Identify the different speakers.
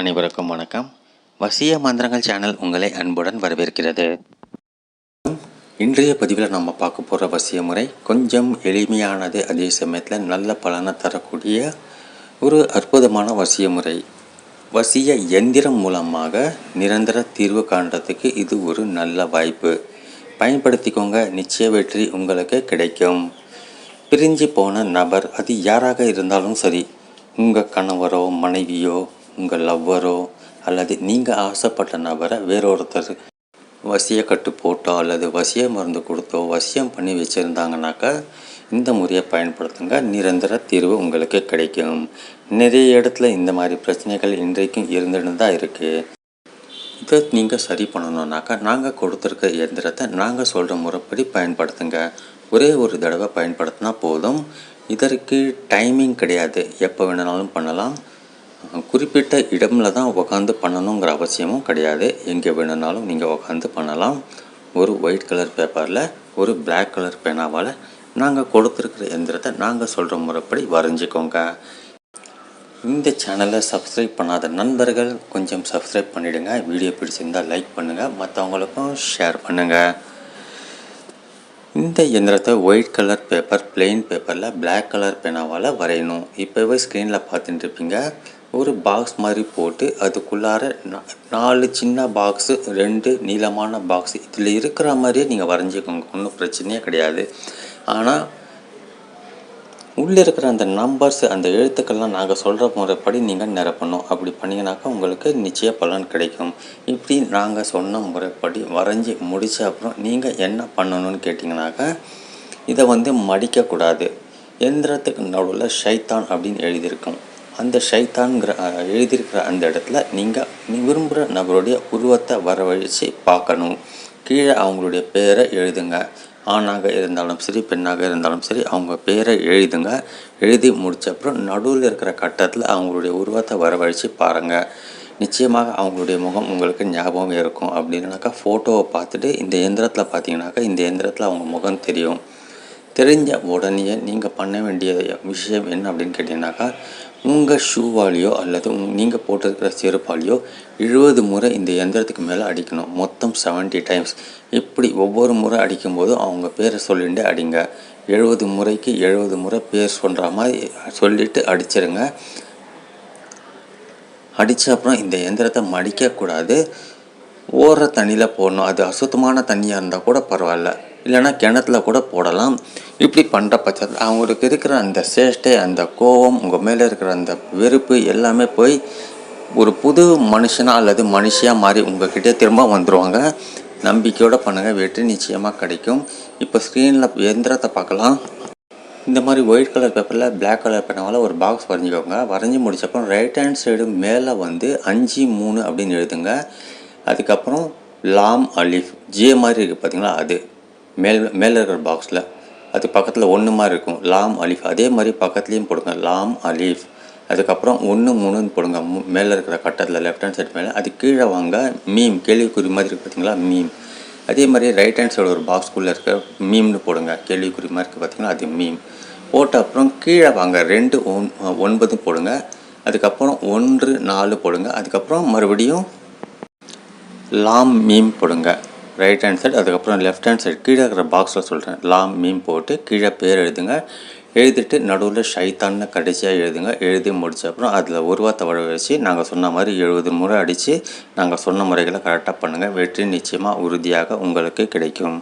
Speaker 1: அனைவருக்கும் வணக்கம். வசிய மந்திரங்கள் சேனல் உங்களை அன்புடன் வரவேற்கிறது. இன்றைய பதிவில் நம்ம பார்க்க போகிற வசிய முறை கொஞ்சம் எளிமையானது அதே சமயத்தில் நல்ல பலனை தரக்கூடிய ஒரு அற்புதமான வசிய முறை. வசிய எந்திரம் மூலமாக நிரந்தர தீர்வு காண்றதுக்கு இது ஒரு நல்ல வாய்ப்பு. பயன்படுத்திக்கோங்க நிச்சய வெற்றி உங்களுக்கு கிடைக்கும். பிரிஞ்சு போன நபர் அது யாராக இருந்தாலும் சரி உங்கள் கணவரோ மனைவியோ உங்கள் லவ்வரோ அல்லது நீங்கள் ஆசைப்பட்ட நபரை வேறொருத்தர் வசிய கட்டு போட்டோ அல்லது வசிய மருந்து கொடுத்தோ வசியம் பண்ணி வச்சுருந்தாங்கனாக்கா இந்த முறையை பயன்படுத்துங்க. நிரந்தர தீர்வு உங்களுக்கு கிடைக்கும். நிறைய இடத்துல இந்த மாதிரி பிரச்சனைகள் இன்றைக்கும் இருந்துன்னு தான் இருக்குது இதை நீங்கள் சரி பண்ணணுன்னாக்கா நாங்கள் கொடுத்துருக்க இயந்திரத்தை நாங்கள் சொல்கிற முறைப்படி பயன்படுத்துங்க. ஒரே ஒரு தடவை பயன்படுத்தினா போதும். இதற்கு டைமிங் கிடையாது. எப்போ வேணுனாலும் பண்ணலாம். குறிப்பிட்ட இடமில் தான் உட்காந்து பண்ணணுங்கிற அவசியமும் கிடையாது. எங்கே வேணுன்னாலும் நீங்கள் உட்காந்து பண்ணலாம். ஒரு ஒயிட் கலர் பேப்பரில் ஒரு பிளாக் கலர் பேனாவால் நாங்கள் கொடுத்துருக்கிற எந்திரத்தை நாங்கள் சொல்கிற முறைப்படி வரைஞ்சிக்கோங்க. இந்த சேனலை சப்ஸ்கிரைப் பண்ணாத நண்பர்கள் கொஞ்சம் சப்ஸ்கிரைப் பண்ணிவிடுங்க வீடியோ பிடிச்சிருந்தால் லைக் பண்ணுங்கள் மற்றவங்களுக்கும் ஷேர் பண்ணுங்கள் இந்த எந்திரத்தை ஒயிட் கலர் பேப்பர் பிளெயின் பேப்பரில் பிளாக் கலர் பேனாவால் வரையணும். இப்போவே ஸ்க்ரீனில் பார்த்துட்டு இருப்பீங்க. ஒரு பாக்ஸ் மாதிரி போட்டு அதுக்குள்ளார நாலு சின்ன பாக்ஸு ரெண்டு நீளமான பாக்ஸு இதில் இருக்கிற மாதிரியே நீங்கள் வரைஞ்சிக்கோங்க. ஒன்றும் பிரச்சனையே கிடையாது. ஆனால் உள்ளே இருக்கிற அந்த நம்பர்ஸ் அந்த எழுத்துக்கள்லாம் நாங்கள் சொல்கிற முறைப்படி நீங்கள் நிரப்பணும். அப்படி பண்ணிங்கனாக்கா உங்களுக்கு நிச்சய பலன் கிடைக்கும். இப்படி நாங்கள் சொன்ன முறைப்படி வரைஞ்சி முடித்த அப்புறம் நீங்கள் என்ன பண்ணணும்னு கேட்டிங்கனாக்கா இதை வந்து மடிக்கக்கூடாது. எந்திரத்துக்கு நடுவில் ஷைத்தான் அப்படின்னு எழுதியிருக்கோம். அந்த ஷைத்தான்கிற எழுதியிருக்கிற அந்த இடத்துல நீங்கள் விரும்புகிற நபருடைய உருவத்தை வரவழைச்சு பார்க்கணும். கீழே அவங்களுடைய பேரை எழுதுங்க. ஆணாக இருந்தாலும் சரி பெண்ணாக இருந்தாலும் சரி அவங்க பேரை எழுதுங்க. எழுதி முடித்த அப்புறம் நடுவில் இருக்கிற கட்டத்தில் அவங்களுடைய உருவத்தை வரவழைச்சு பாருங்கள் நிச்சயமாக அவங்களுடைய முகம் உங்களுக்கு ஞாபகம் இருக்கும். அப்படின்னாக்கா ஃபோட்டோவை பார்த்துட்டு இந்த எந்திரத்தில் பார்த்தீங்கன்னாக்கா இந்த எந்திரத்தில் அவங்க முகம் தெரியும். தெரிஞ்ச உடனே நீங்கள் பண்ண வேண்டிய விஷயம் என்ன அப்படின்னு கேட்டிங்கனாக்கா உங்கள் ஷூவாலேயோ அல்லது நீங்கள் போட்டிருக்கிற செருப்பாலேயோ எழுபது முறை இந்த எந்திரத்துக்கு மேலே அடிக்கணும். மொத்தம் செவன்ட்டி டைம்ஸ் இப்படி ஒவ்வொரு முறை அடிக்கும்போதும் அவங்க பேரை சொல்லிட்டு அடிங்க. எழுபது முறைக்கு எழுபது முறை பேர் சொல்கிற மாதிரி சொல்லிவிட்டு அடிச்சிருங்க. அடித்த அப்புறம் இந்த எந்திரத்தை மடிக்கக்கூடாது. ஓடுற தண்ணியில் போடணும். அது அசுத்தமான தண்ணியாக இருந்தால் கூட பரவாயில்ல. இல்லைன்னா கிணத்துல கூட போடலாம். இப்படி பண்ணுற பட்சத்தில் அவங்களுக்கு இருக்கிற அந்த சேஷ்டை அந்த கோபம் உங்கள் மேலே இருக்கிற அந்த வெறுப்பு எல்லாமே போய் ஒரு புது மனுஷனாக அல்லது மனுஷியாக மாறி உங்கள்கிட்டே திரும்ப வந்துடுவாங்க நம்பிக்கையோடு பண்ணுங்கள் வெற்றி நிச்சயமாக கிடைக்கும். இப்போ ஸ்க்ரீனில் எந்திரத்தை பார்க்கலாம். இந்த மாதிரி ஒயிட் கலர் பேப்பரில் பிளாக் கலர் பேனாவில் ஒரு பாக்ஸ் வரைஞ்சிக்கோங்க. வரைஞ்சி முடிச்சப்போ ரைட் ஹேண்ட் சைடு மேலே வந்து அஞ்சு மூணு அப்படின்னு எழுதுங்க. அதுக்கப்புறம் லாம் அலிஃப் ஜே மாதிரி இருக்குது பார்த்தீங்களா அது. மேல் மேலே இருக்கிற பாக்ஸில் அது பக்கத்தில் ஒன்று மாதிரி இருக்கும். லாம் அலீஃப் அதே மாதிரி பக்கத்துலேயும் போடுங்க. லாம் அலீஃப். அதுக்கப்புறம் ஒன்று மூணுன்னு போடுங்க. மேலே இருக்கிற கட்டத்தில் லெஃப்ட் ஹேண்ட் சைடு மேலே. அது கீழே வாங்க மீம் கேள்விக்குறி மாதிரி இருக்குது பார்த்தீங்களா மீம். அதே மாதிரி ரைட் ஹேண்ட் சைடு ஒரு பாக்ஸ்குள்ளே இருக்க மீம்னு போடுங்க. கேள்விக்குறி மாதிரி இருக்குது பார்த்தீங்களா அது மீம். போட்ட அப்புறம் கீழே வாங்க ரெண்டு ஒன் ஒன்பதும் போடுங்க. அதுக்கப்புறம் ஒன்று நாலு போடுங்க. அதுக்கப்புறம் மறுபடியும் லாம் மீம் போடுங்க. ரைட் ஹேண்ட் சைடு அதுக்கப்புறம் லெஃப்ட் ஹேண்ட் சைடு கீழே இருக்கிற பாக்ஸில் சொல்கிறேன் லாம் மீம் போட்டு கீழே பேர் எழுதுங்க. எழுதிட்டு நடுவில் ஷைத்தான்னு கடைசியாக எழுதுங்க. எழுதி முடிச்ச அப்புறம் அதில் உருவத்தை வர வச்சு நாங்கள் சொன்ன மாதிரி எழுபது முறை அடித்து நாங்கள் சொன்ன முறைகளை கரெக்டாக பண்ணுங்கள் வெற்றி நிச்சயமாக உறுதியாக உங்களுக்கு கிடைக்கும்.